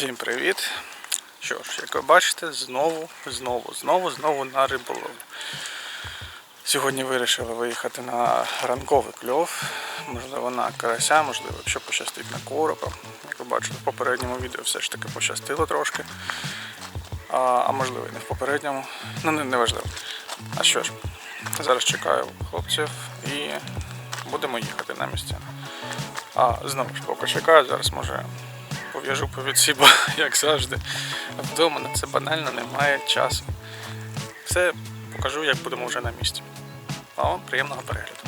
Всім привіт! Що ж, як ви бачите, знову, знову, знову, знову на риболовлю. Сьогодні вирішили виїхати на ранковий кльов. Можливо, на карася, можливо, якщо пощастить на коропа. Як ви бачили, в попередньому відео все ж таки пощастило трошки. А, а можливо і не в попередньому. Ну, не, не важливо. А що ж, зараз чекаю хлопців і будемо їхати на місця. А знову ж поки чекаю, зараз може пов'яжу по відсі, як завжди. Вдома на це банально немає часу. Все покажу, як будемо вже на місці. А вам приємного перегляду.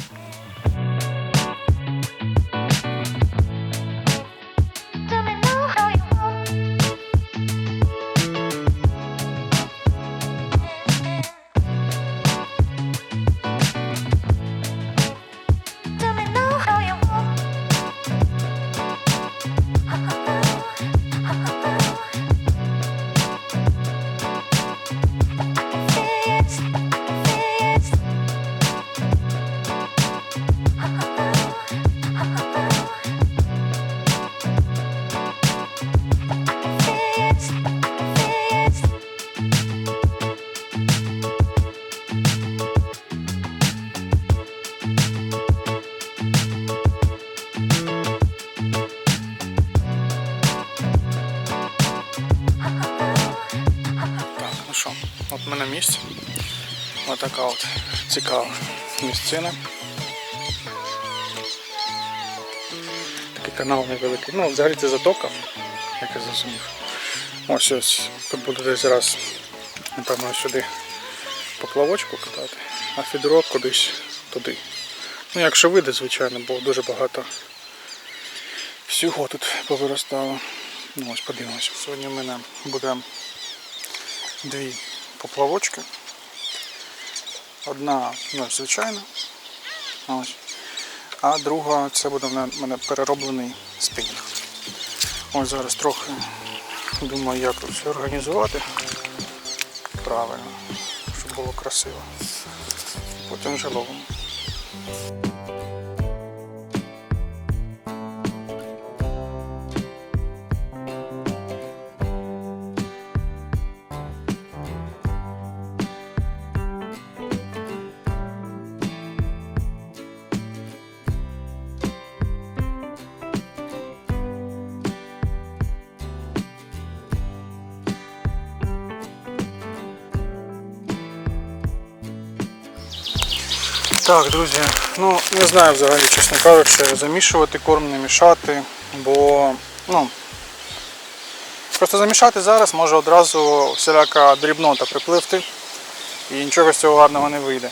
От ми на місці. Отака от цікава місцина. Такий канал невеликий. Ну, взагалі це затока, як я зрозумів. Ось ось тут буду десь раз, напевно, сюди поплавочку катати, а фідро кудись туди. Ну, якщо вийде, звичайно, бо дуже багато всього тут повиростало. Ну, ось подивимось. Сьогодні в мене буде дві поплавочки. Одна ну, звичайна. Ось. А друга це буде в мене- перероблений спінінг. Ось зараз трохи думаю, як тут все організувати правильно, щоб було красиво. Потім вже ловимо. Так, друзі, ну не знаю взагалі, чесно кажучи, замішувати корм, не мішати, бо ну, просто замішати зараз може одразу всіляка дрібнота припливти і нічого з цього гарного не вийде.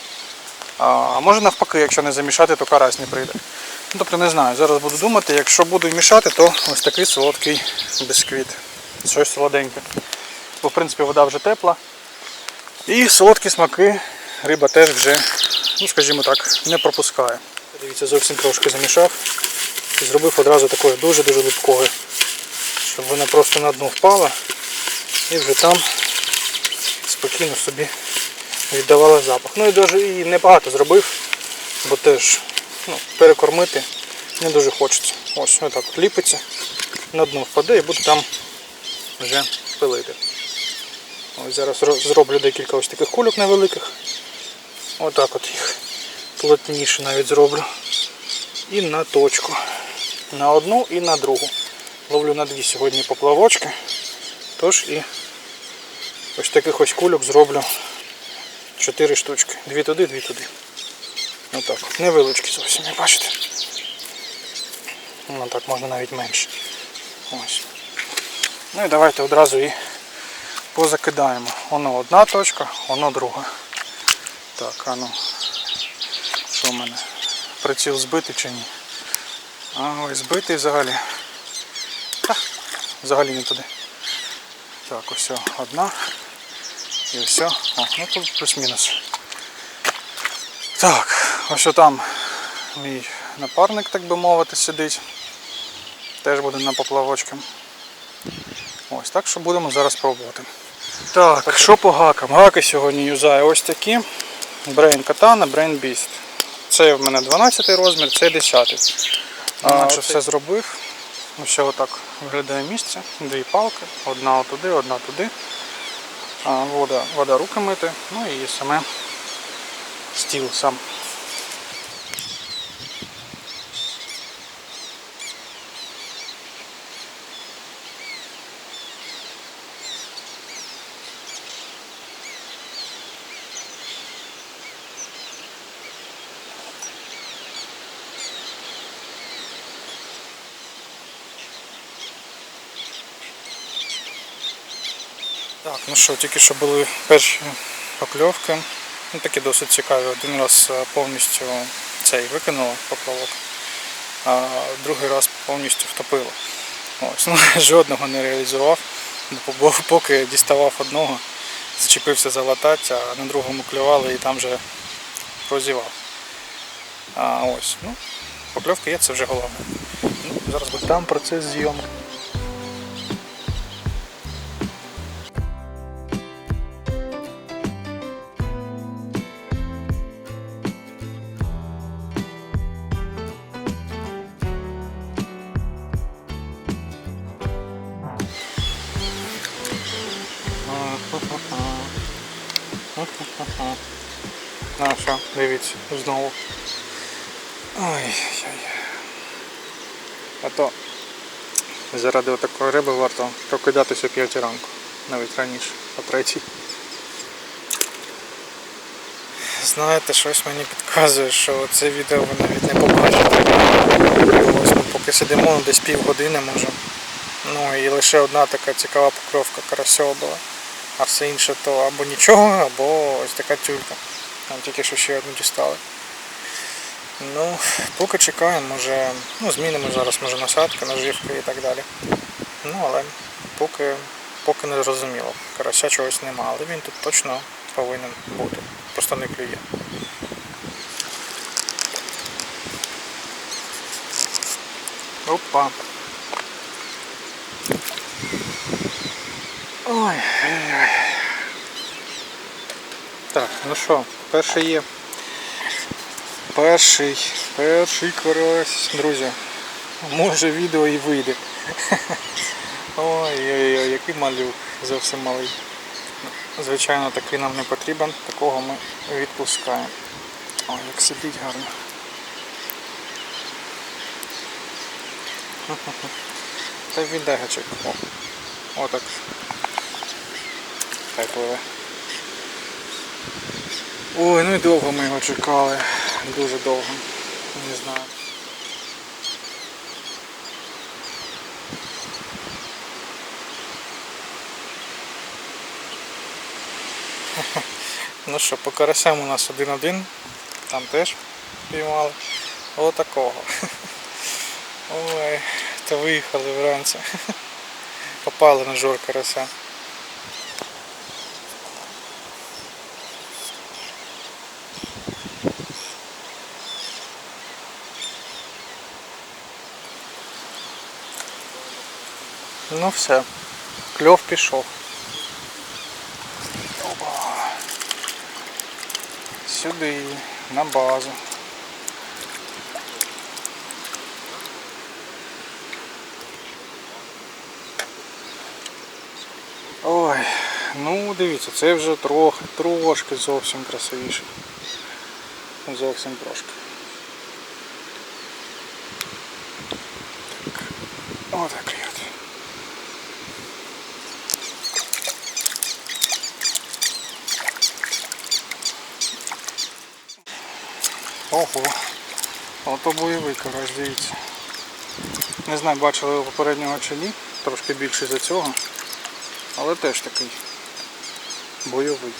А може навпаки, якщо не замішати, то карась не прийде. Ну, тобто не знаю, зараз буду думати, якщо буду мішати, то ось такий солодкий бісквіт. Щось солоденьке. Бо в принципі вода вже тепла. І солодкі смаки риба теж вже, ну скажімо так, не пропускає. Дивіться, зовсім трошки замішав і зробив одразу такої дуже-дуже липкої, щоб вона просто на дно впала і вже там спокійно собі віддавала запах. Ну і дуже і небагато зробив, бо теж ну, перекормити не дуже хочеться. Ось отак от ліпиться, на дно впаде і буду там вже пилити. Ось зараз зроблю декілька ось таких кульок невеликих. Отак от їх плотніше навіть зроблю. І на точку. На одну і на другу. Ловлю на дві сьогодні поплавочки. Тож і ось таких ось кульок зроблю 4 штучки. Дві туди, дві туди. Отак. от. Невеличкі зовсім, як бачите. Ну так можна навіть менше. Ось. Ну і давайте одразу і позакидаємо. Воно одна точка, воно друга. Так, а ну. Що в мене? Приціл збитий чи ні? А, ось збитий взагалі. Та, взагалі не туди. Так, ось одна. І все. О, ну тут плюс-мінус. Так, ось там мій напарник, так би мовити, сидить. Теж буде на поплавочки. Ось так що будемо зараз пробувати. Так, що по гакам? Гаки сьогодні юзаю ось такі. Brain Katana, Brain Beast. Це в мене 12 розмір, це 10. А, Ну, все зробив. Ще отак виглядає місце. Дві палки, одна туди, одна туди. А, вода, вода руки мити, ну і саме стіл сам. Так, ну що, тільки що були перші покльовки. Ну, такі досить цікаві. Один раз е, повністю цей викинуло поплавок, а другий раз повністю втопило. Ось, ну, жодного не реалізував, бо поки діставав одного, зачепився за латать, а на другому клювали і там вже прозівав. А ось, ну, покльовки є, це вже головне. Ну, зараз там процес зйомки. Дивіться, знову. Ой-ой-ой. А то заради такої риби варто прокидатися о 5 ранку, навіть раніше, о 3. Знаєте, щось мені підказує, що це відео ви навіть не побачите. Ось ми поки сидимо десь півгодини може. Ну і лише одна така цікава покровка карасьова була. А все інше то або нічого, або ось така тюлька. Там тільки що ще одну дістали. Ну, поки чекаємо, може, ну, змінимо зараз може насадки, наживки і так далі. Ну, але поки, поки не зрозуміло. Карася чогось нема, але він тут точно повинен бути. Просто не клює. Опа. Ой, ой, ой. Так, ну що, перший є. Перший, перший карась, друзі. Може відео і вийде. Ой-ой-ой, який малюк, зовсім малий. Звичайно, такий нам не потрібен, такого ми відпускаємо. Ой, як сидить гарно. Та віддай гачок. Отак. Хай пливе. Ой, ну і довго ми його чекали. Дуже довго. Не знаю. Ну що, по карасям у нас один-один. Там теж піймали. Отакого. Ой, то виїхали вранці. Попали на жор карася. Ну все, кльов пішов. Опа. Сюди, на базу. Ой, ну дивіться, це вже трохи, трошки зовсім красивіше. Зовсім трошки. Так. Отак от. Ого, ото бойовий карась, дивіться. Не знаю, бачили ви попереднього чи ні, трошки більший за цього, але теж такий бойовий.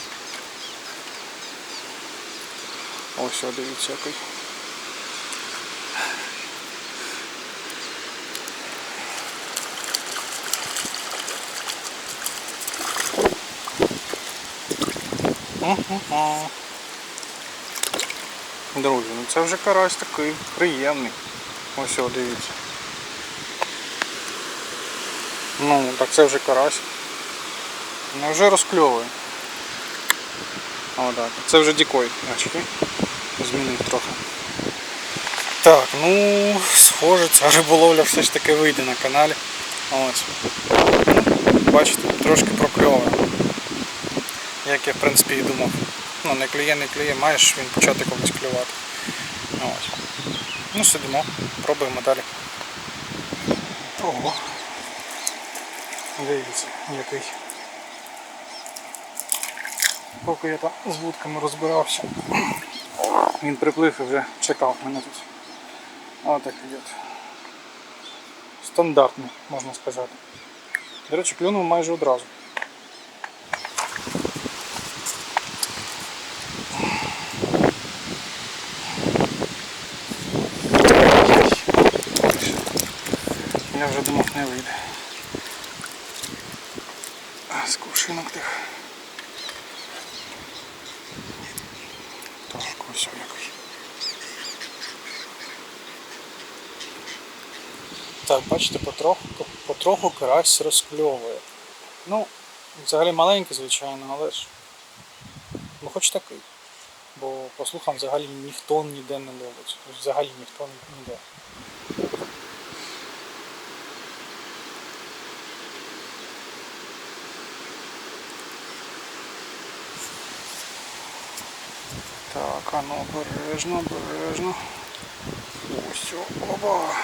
Ось, о, дивіться який. Ага. Друзі, ну це вже карась такий приємний. Ось о, дивіться. Ну, так це вже карась. Ну вже розкльовує. О, так. Це вже дікой, бачите? Змінив трохи. Так, ну, схоже, ця риболовля все ж таки вийде на каналі. Ось. Бачите, трошки прокльовує. Як я в принципі і думав. Ну, не клює, не клює, маєш він почати колись клювати. Ось. Ну, сидимо, пробуємо далі. Ого. Дивіться, який. Поки я там з вудками розбирався. Він приплив і вже чекав мене тут. Отакий от. Стандартний, можна сказати. До речі, клюнув майже одразу. Вже думав не вийде. З кувшинок тих. Так, ось який. Так, бачите, потроху, потроху карась розкльовує. Ну, взагалі маленький, звичайно, але ж. Ну хоч такий. Бо по слухам взагалі ніхто ніде не ловить. Взагалі ніхто ніде. Так, а ну обережно, обережно. Ось, оба.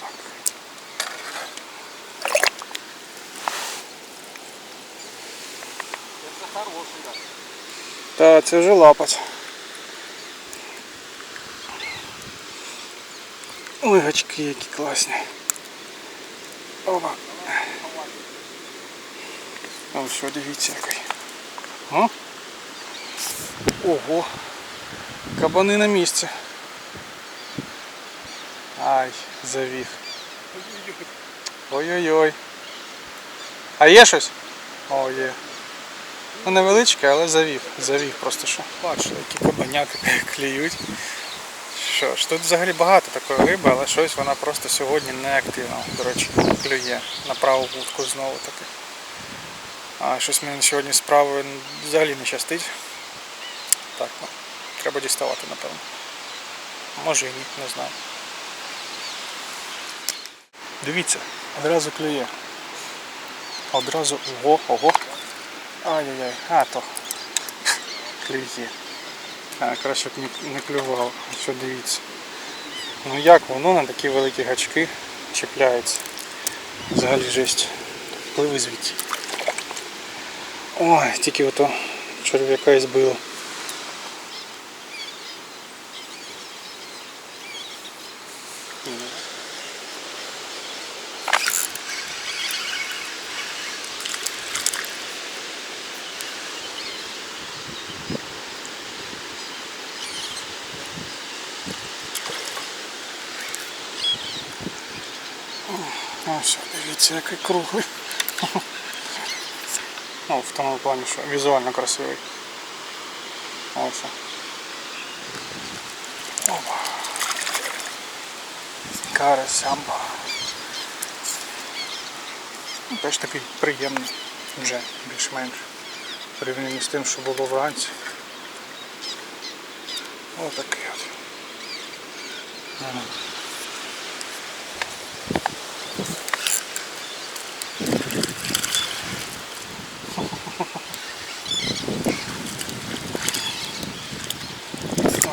Так. Так, це вже лапать. Ой, гачки які класні. Опа. Ось дивіться який. О? Ого. Кабани на місці. Ай, завів. Ой-ой-ой. А є щось? О, є. Ну невеличке, але завів. Завів просто що. Бачили, які кабаняки клюють. Що ж, тут взагалі багато такої риби, але щось вона просто сьогодні не активна. До речі, клює на праву вудку знову таки. А щось мені сьогодні справи взагалі не щастить. Так, ну, треба діставати, напевно. Може і ні, не знаю. Дивіться, одразу клює. Одразу ого, ого. Ай-яй-яй, а то клює. А, краще б не, клював, що дивіться. Ну як воно на такі великі гачки чіпляється. Взагалі жесть. Пливи звідси. Ой, тільки ото черв'яка і збило. Ось, дивіться, який круглий. Ну, в тому плані, що візуально красивий. Ось. Опа. Карасямба. Ну, Теж такий приємний вже більш-менш. Порівняно з тим, що було вранці. Отакий от. Ага.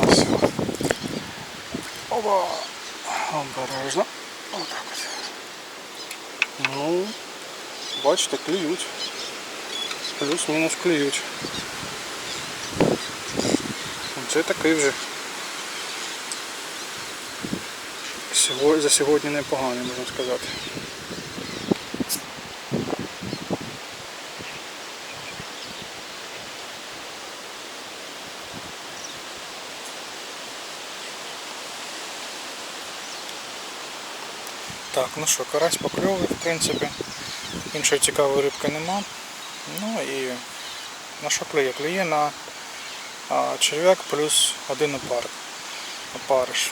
Ось. Оба. Обережно. Отак от. Ну, бачите, клюють. Плюс-мінус клюють. Це такий вже. За сьогодні непоганий, можна сказати. Так, ну що, карась покльовує, в принципі. Іншої цікавої рибки нема. Ну і на що клює? Клює на черв'як плюс один опар. опариш.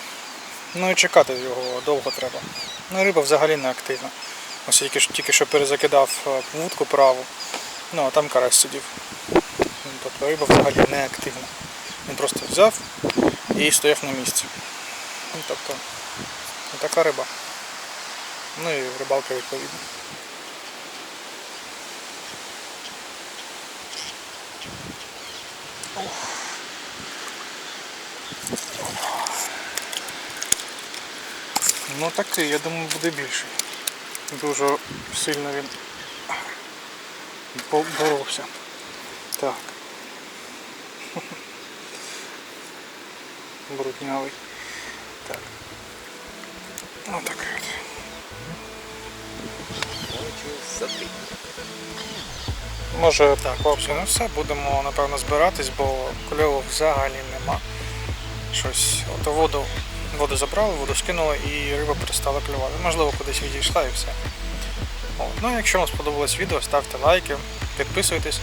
Ну і чекати його довго треба. Ну риба взагалі не активна. Ось тільки, тільки що перезакидав вудку праву, ну а там карась сидів. Тобто риба взагалі не активна. Він просто взяв і стояв на місці. Ну, тобто, така риба. Ну і рибалка відповідно. Ну такий, я думаю, буде більший. Дуже сильно він боровся. Так. Бруднявий. Так. Ну такий от. Може так, хлопці, ну все, будемо напевно збиратись, бо кльову взагалі нема. Щось, от воду, воду забрали, воду скинули і риба перестала клювати. Можливо, кудись відійшла і все. От. Ну, якщо вам сподобалось відео, ставте лайки, підписуйтесь,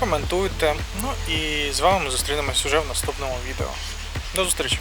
коментуйте. Ну і з вами зустрінемось уже в наступному відео. До зустрічі!